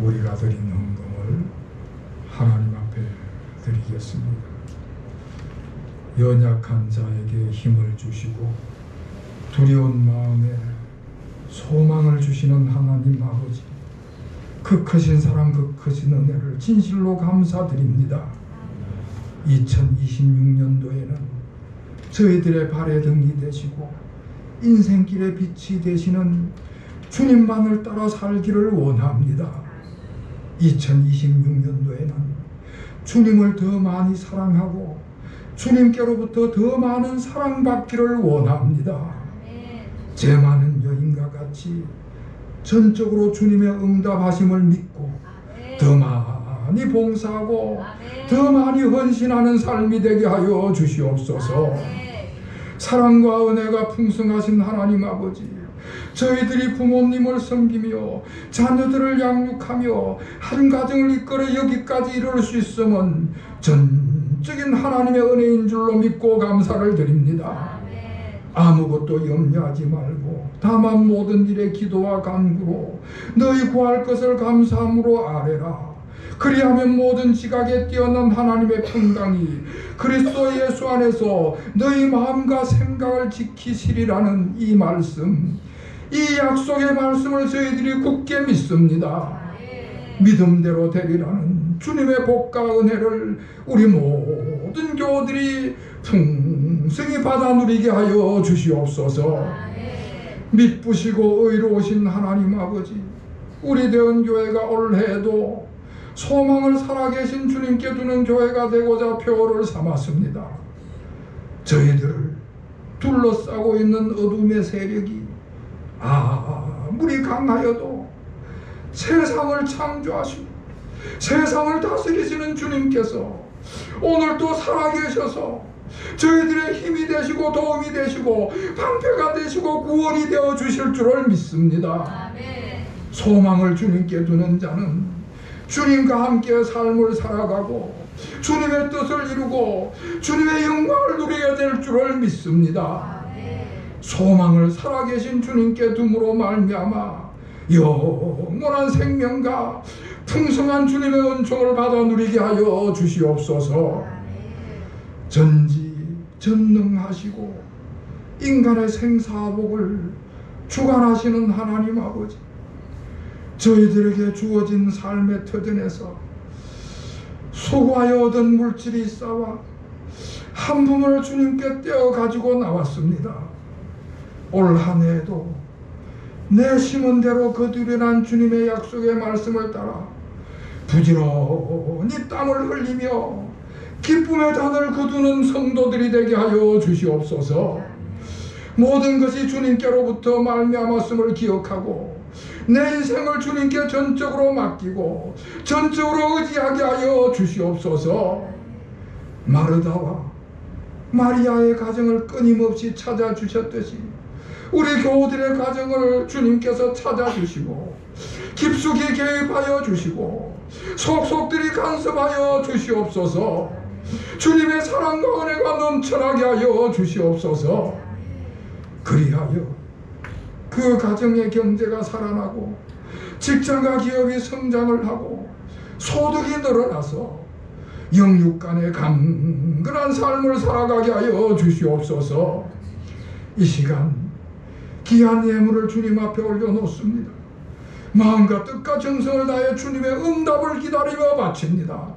우리가 드린 헌금을 하나님 앞에 드리겠습니다. 연약한 자에게 힘을 주시고 두려운 마음에 소망을 주시는 하나님 아버지 그 크신 사랑 그 크신 은혜를 진실로 감사드립니다. 2026년도에는 저희들의 발의 등이 되시고 인생길의 빛이 되시는 주님만을 따라 살기를 원합니다. 2026년도에는 주님을 더 많이 사랑하고 주님께로부터 더 많은 사랑받기를 원합니다. 제 많은 여인과 같이 전적으로 주님의 응답하심을 믿고 더 많이 봉사하고 더 많이 헌신하는 삶이 되게 하여 주시옵소서. 사랑과 은혜가 풍성하신 하나님 아버지, 저희들이 부모님을 섬기며 자녀들을 양육하며 한 가정을 이끌어 여기까지 이룰 수 있음은 전적인 하나님의 은혜인 줄로 믿고 감사를 드립니다. 아무것도 염려하지 말고 다만 모든 일에 기도와 간구로 너희 구할 것을 감사함으로 아뢰라. 그리하면 모든 지각에 뛰어난 하나님의 평강이 그리스도 예수 안에서 너희 마음과 생각을 지키시리라는 이 말씀 이 약속의 말씀을 저희들이 굳게 믿습니다. 믿음대로 되리라는 주님의 복과 은혜를 우리 모든 교우들이 풍성히 받아 누리게 하여 주시옵소서. 믿부시고 의로우신 하나님 아버지, 우리 대원 교회가 올해에도 소망을 살아계신 주님께 두는 교회가 되고자 표를 삼았습니다. 저희들을 둘러싸고 있는 어둠의 세력이 아무리 강하여도 세상을 창조하시고 세상을 다스리시는 주님께서 오늘도 살아계셔서 저희들의 힘이 되시고 도움이 되시고 방패가 되시고 구원이 되어 주실 줄을 믿습니다. 소망을 주님께 두는 자는 주님과 함께 삶을 살아가고 주님의 뜻을 이루고 주님의 영광을 누리게 될 줄을 믿습니다. 소망을 살아계신 주님께 둠으로 말미암아 영원한 생명과 풍성한 주님의 은총을 받아 누리게 하여 주시옵소서. 전지 전능하시고 인간의 생사복을 주관하시는 하나님 아버지 저희들에게 주어진 삶의 터전에서 수고하여 얻은 물질이 있사와 한 부분을 주님께 떼어 가지고 나왔습니다. 올 한 해에도 내 심은 대로 거두려난 주님의 약속의 말씀을 따라 부지런히 땀을 흘리며 기쁨의 잔을 거두는 성도들이 되게 하여 주시옵소서. 모든 것이 주님께로부터 말미암았음을 기억하고 내 인생을 주님께 전적으로 맡기고 전적으로 의지하게 하여 주시옵소서. 마르다와 마리아의 가정을 끊임없이 찾아주셨듯이 우리 교우들의 가정을 주님께서 찾아주시고 깊숙이 개입하여 주시고 속속들이 간섭하여 주시옵소서 주님의 사랑과 은혜가 넘쳐나게 하여 주시옵소서 그리하여 그 가정의 경제가 살아나고 직장과 기업이 성장을 하고 소득이 늘어나서 영육 간의 강건한 삶을 살아가게 하여 주시옵소서. 이 시간 귀한 예물을 주님 앞에 올려놓습니다. 마음과 뜻과 정성을 다해 주님의 응답을 기다리며 바칩니다.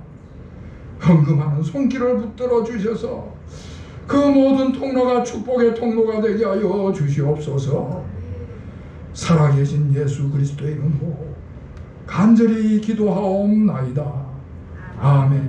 헌금하는 손길을 붙들어 주셔서 그 모든 통로가 축복의 통로가 되게 하여 주시옵소서. 살아계신 예수 그리스도의 이름으로 간절히 기도하옵나이다. 아멘.